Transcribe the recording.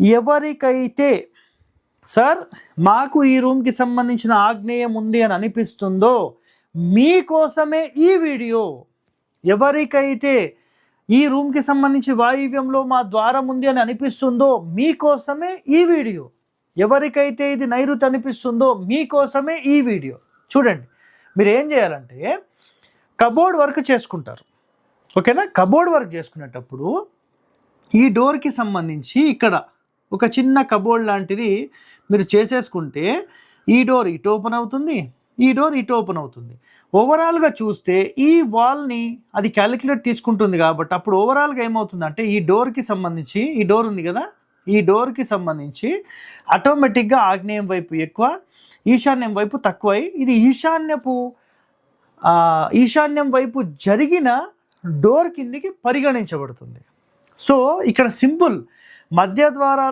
ఎవరికైతే సార్ మాకు ఈ రూమ్కి సంబంధించిన ఆగ్నేయం ఉంది అని అనిపిస్తుందో మీకోసమే ఈ వీడియో. ఎవరికైతే ఈ రూమ్కి సంబంధించి వాయువ్యంలో మా ద్వారం ఉంది అని అనిపిస్తుందో మీకోసమే ఈ వీడియో. ఎవరికైతే ఇది నైరుతి అనిపిస్తుందో మీకోసమే ఈ వీడియో. చూడండి మీరు ఏం చేయాలంటే కబోర్డ్ వర్క్ చేసుకుంటారు. ఓకేనా? కబోర్డ్ వర్క్ చేసుకునేటప్పుడు ఈ డోర్కి సంబంధించి ఇక్కడ ఒక చిన్న కబోర్డ్ లాంటిది మీరు చేసేసుకుంటే ఈ డోర్ ఇటు ఓపెన్ అవుతుంది ఈ డోర్ ఇటు ఓపెన్ అవుతుంది. ఓవరాల్గా చూస్తే ఈ వాల్ని అది క్యాలిక్యులేట్ తీసుకుంటుంది కాబట్టి అప్పుడు ఓవరాల్గా ఏమవుతుందంటే ఈ డోర్కి సంబంధించి ఈ డోర్ ఉంది కదా ఈ డోర్కి సంబంధించి ఆటోమేటిక్గా ఆగ్నేయం వైపు ఎక్కువ ఈశాన్యం వైపు తక్కువై ఇది ఈశాన్యపు ఈశాన్యం వైపు జరిగిన డోర్ కిందికి పరిగణించబడుతుంది. సో ఇక్కడ సింపుల్ మధ్య ద్వారా